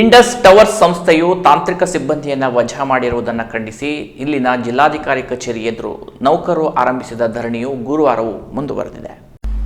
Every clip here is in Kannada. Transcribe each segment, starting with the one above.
ಇಂಡಸ್ ಟವರ್ಸ್ ಸಂಸ್ಥೆಯು ತಾಂತ್ರಿಕ ಸಿಬ್ಬಂದಿಯನ್ನು ವಜಾ ಮಾಡಿರುವುದನ್ನು ಖಂಡಿಸಿ, ಇಲ್ಲಿನ ಜಿಲ್ಲಾಧಿಕಾರಿ ಕಚೇರಿ ಎದುರು ನೌಕರರು ಆರಂಭಿಸಿದ ಧರಣಿಯು ಗುರುವಾರವೂ ಮುಂದುವರೆದಿದೆ.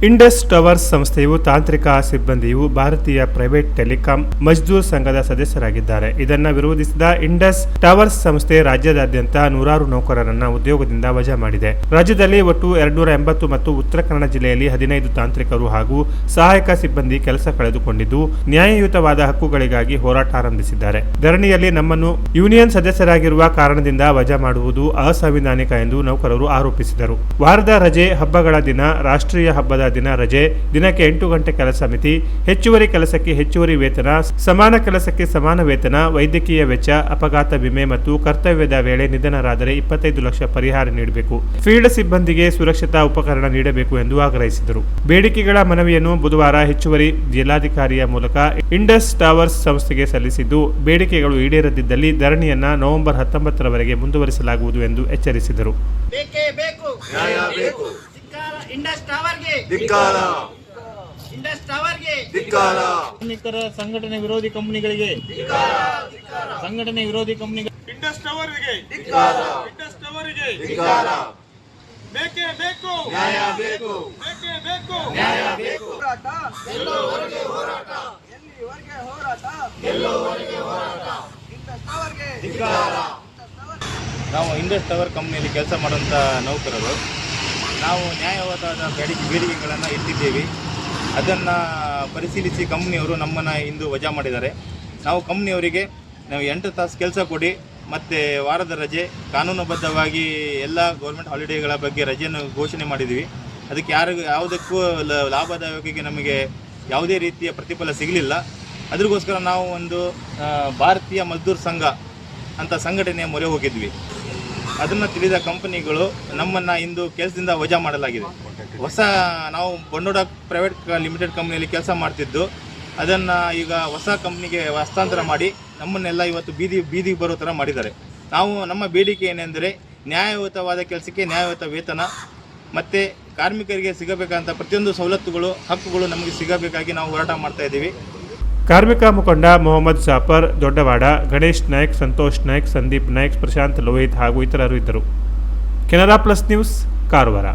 ಇಂಡಸ್ ಟವರ್ಸ್ ಸಂಸ್ಥೆಯು ತಾಂತ್ರಿಕ ಸಿಬ್ಬಂದಿಯು ಭಾರತೀಯ ಪ್ರೈವೇಟ್ ಟೆಲಿಕಾಂ ಮಜ್ದೂರ್ ಸಂಘದ ಸದಸ್ಯರಾಗಿದ್ದಾರೆ. ಇದನ್ನು ವಿರೋಧಿಸಿದ ಇಂಡಸ್ ಟವರ್ಸ್ ಸಂಸ್ಥೆ ರಾಜ್ಯದಾದ್ಯಂತ ನೂರಾರು ನೌಕರರನ್ನ ಉದ್ಯೋಗದಿಂದ ವಜಾ ಮಾಡಿದೆ. ರಾಜ್ಯದಲ್ಲಿ ಒಟ್ಟು ಎರಡ್ನೂರ ಎಂಬತ್ತು ಮತ್ತು ಉತ್ತರ ಕನ್ನಡ ಜಿಲ್ಲೆಯಲ್ಲಿ ಹದಿನೈದು ತಾಂತ್ರಿಕರು ಹಾಗೂ ಸಹಾಯಕ ಸಿಬ್ಬಂದಿ ಕೆಲಸ ಕಳೆದುಕೊಂಡಿದ್ದು, ನ್ಯಾಯಯುತವಾದ ಹಕ್ಕುಗಳಿಗಾಗಿ ಹೋರಾಟ ಆರಂಭಿಸಿದ್ದಾರೆ. ಧರಣಿಯಲ್ಲಿ ನಮ್ಮನ್ನು ಯೂನಿಯನ್ ಸದಸ್ಯರಾಗಿರುವ ಕಾರಣದಿಂದ ವಜಾ ಮಾಡುವುದು ಅಸಂವಿಧಾನಿಕ ಎಂದು ನೌಕರರು ಆರೋಪಿಸಿದರು. ವಾರದ ರಜೆ ಹಬ್ಬಗಳ ದಿನ ರಾಷ್ಟ್ರೀಯ ಹಬ್ಬದ ದಿನ ರಜೆ ದಿನಕ್ಕೆ ಎಂಟು ಗಂಟೆ ಕೆಲಸ ಮಿತಿ ಹೆಚ್ಚುವರಿ ಕೆಲಸಕ್ಕೆ ಹೆಚ್ಚುವರಿ ವೇತನ ಸಮಾನ ಕೆಲಸಕ್ಕೆ ಸಮಾನ ವೇತನ ವೈದ್ಯಕೀಯ ವೆಚ್ಚ ಅಪಘಾತ ವಿಮೆ ಮತ್ತು ಕರ್ತವ್ಯದ ವೇಳೆ ನಿಧನರಾದರೆ ಇಪ್ಪತ್ತೈದು ಲಕ್ಷ ಪರಿಹಾರ ನೀಡಬೇಕು. ಫೀಲ್ಡ್ ಸಿಬ್ಬಂದಿಗೆ ಸುರಕ್ಷತಾ ಉಪಕರಣ ನೀಡಬೇಕು ಎಂದು ಆಗ್ರಹಿಸಿದರು. ಬೇಡಿಕೆಗಳ ಮನವಿಯನ್ನು ಬುಧವಾರ ಹೆಚ್ಚುವರಿ ಜಿಲ್ಲಾಧಿಕಾರಿಯ ಮೂಲಕ ಇಂಡಸ್ ಟವರ್ಸ್ ಸಂಸ್ಥೆಗೆ ಸಲ್ಲಿಸಿದ್ದು ಬೇಡಿಕೆಗಳು ಈಡೇರದಿದ್ದಲ್ಲಿ ಧರಣಿಯನ್ನ ನವೆಂಬರ್ ಹತ್ತೊಂಬತ್ತರವರೆಗೆ ಮುಂದುವರಿಸಲಾಗುವುದು ಎಂದು ಎಚ್ಚರಿಸಿದರು. ಇಂಡಸ್ ಟವರ್ಗೆ. ಧಿಕ್ಕಾರ. ಇಂಡಸ್ ಟವರ್ಗೆ. ಧಿಕ್ಕಾರ. ಕಾರ್ಮಿಕರ ಸಂಘಟನೆ ವಿರೋಧಿ ಕಂಪನಿಗಳಿಗೆ. ಸಂಘಟನೆ ವಿರೋಧಿ ಕಂಪನಿಗಳಿಗೆ ಇಂಡಸ್ ಟವರ್ಗೆ. ಧಿಕ್ಕಾರ. ಇಂಡಸ್ ಟವರ್ಗೆ. ಧಿಕ್ಕಾರ. ಬೇಕೇ ಬೇಕು. ನ್ಯಾಯ ಬೇಕು. ಬೇಕೇ ಬೇಕು. ನ್ಯಾಯ ಬೇಕು. ನಾವು ಇಂಡಸ್ ಟವರ್ ಕಂಪ್ನಿಯಲ್ಲಿ ಕೆಲಸ ಮಾಡುವಂಥ ನೌಕರರು. ನಾವು ನ್ಯಾಯವಾದ ಬೇಡಿಕೆ ಬೇಡಿಕೆಗಳನ್ನು ಇಟ್ಟಿದ್ದೇವೆ. ಅದನ್ನು ಪರಿಶೀಲಿಸಿ ಕಂಪ್ನಿಯವರು ನಮ್ಮನ್ನು ಇಂದು ವಜಾ ಮಾಡಿದ್ದಾರೆ. ನಾವು ಕಂಪ್ನಿಯವರಿಗೆ ನಾವು ಎಂಟು ತಾಸು ಕೆಲಸ ಕೊಡಿ, ಮತ್ತು ವಾರದ ರಜೆ, ಕಾನೂನುಬದ್ಧವಾಗಿ ಎಲ್ಲ ಗೌರ್ಮೆಂಟ್ ಹಾಲಿಡೇಗಳ ಬಗ್ಗೆ ರಜೆಯನ್ನು ಘೋಷಣೆ ಮಾಡಿದ್ದೀವಿ. ಅದಕ್ಕೆ ಯಾರಿಗೂ ಯಾವುದಕ್ಕೂ ಲ- ಲಾಭದಾಯಕಕ್ಕೆ ನಮಗೆ ಯಾವುದೇ ರೀತಿಯ ಪ್ರತಿಫಲ ಸಿಗಲಿಲ್ಲ. ಅದ್ರಗೋಸ್ಕರ ನಾವು ಒಂದು ಭಾರತೀಯ ಮಜ್ದೂರ್ ಸಂಘ ಅಂತ ಸಂಘಟನೆಯ ಮೊರೆ ಹೋಗಿದ್ವಿ. ಅದನ್ನು ತಿಳಿದ ಕಂಪನಿಗಳು ನಮ್ಮನ್ನು ಇಂದು ಕೆಲಸದಿಂದ ವಜಾ ಮಾಡಲಾಗಿದೆ. ಹೊಸ ನಾವು ಬಂಡೋಡ ಪ್ರೈವೇಟ್ ಲಿಮಿಟೆಡ್ ಕಂಪ್ನಿಯಲ್ಲಿ ಕೆಲಸ ಮಾಡ್ತಿದ್ದು, ಅದನ್ನು ಈಗ ಹೊಸ ಕಂಪ್ನಿಗೆ ಹಸ್ತಾಂತರ ಮಾಡಿ ನಮ್ಮನ್ನೆಲ್ಲ ಇವತ್ತು ಬೀದಿ, ಬೀದಿಗೆ ಬರೋ ಥರ ಮಾಡಿದ್ದಾರೆ. ನಾವು ನಮ್ಮ ಬೇಡಿಕೆ ಏನೆಂದರೆ ನ್ಯಾಯಯುತವಾದ ಕೆಲಸಕ್ಕೆ ನ್ಯಾಯಯುತ ವೇತನ, ಮತ್ತು ಕಾರ್ಮಿಕರಿಗೆ ಸಿಗಬೇಕಂತ ಪ್ರತಿಯೊಂದು ಸವಲತ್ತುಗಳು, ಹಕ್ಕುಗಳು ನಮಗೆ ಸಿಗಬೇಕಾಗಿ ನಾವು ಹೋರಾಟ ಮಾಡ್ತಾ ಇದ್ದೀವಿ. ಕಾರ್ಮಿಕ ಮುಖಂಡ ಮೊಹಮ್ಮದ್ ಜಾಫರ್, ದೊಡ್ಡವಾಡ, ಗಣೇಶ್ ನಾಯ್ಕ್, ಸಂತೋಷ್ ನಾಯ್ಕ್, ಸಂದೀಪ್ ನಾಯ್ಕ್, ಪ್ರಶಾಂತ್ ಲೋಹಿತ್ ಹಾಗೂ ಇತರರು ಇದ್ದರು. Canara plus news, Karwar.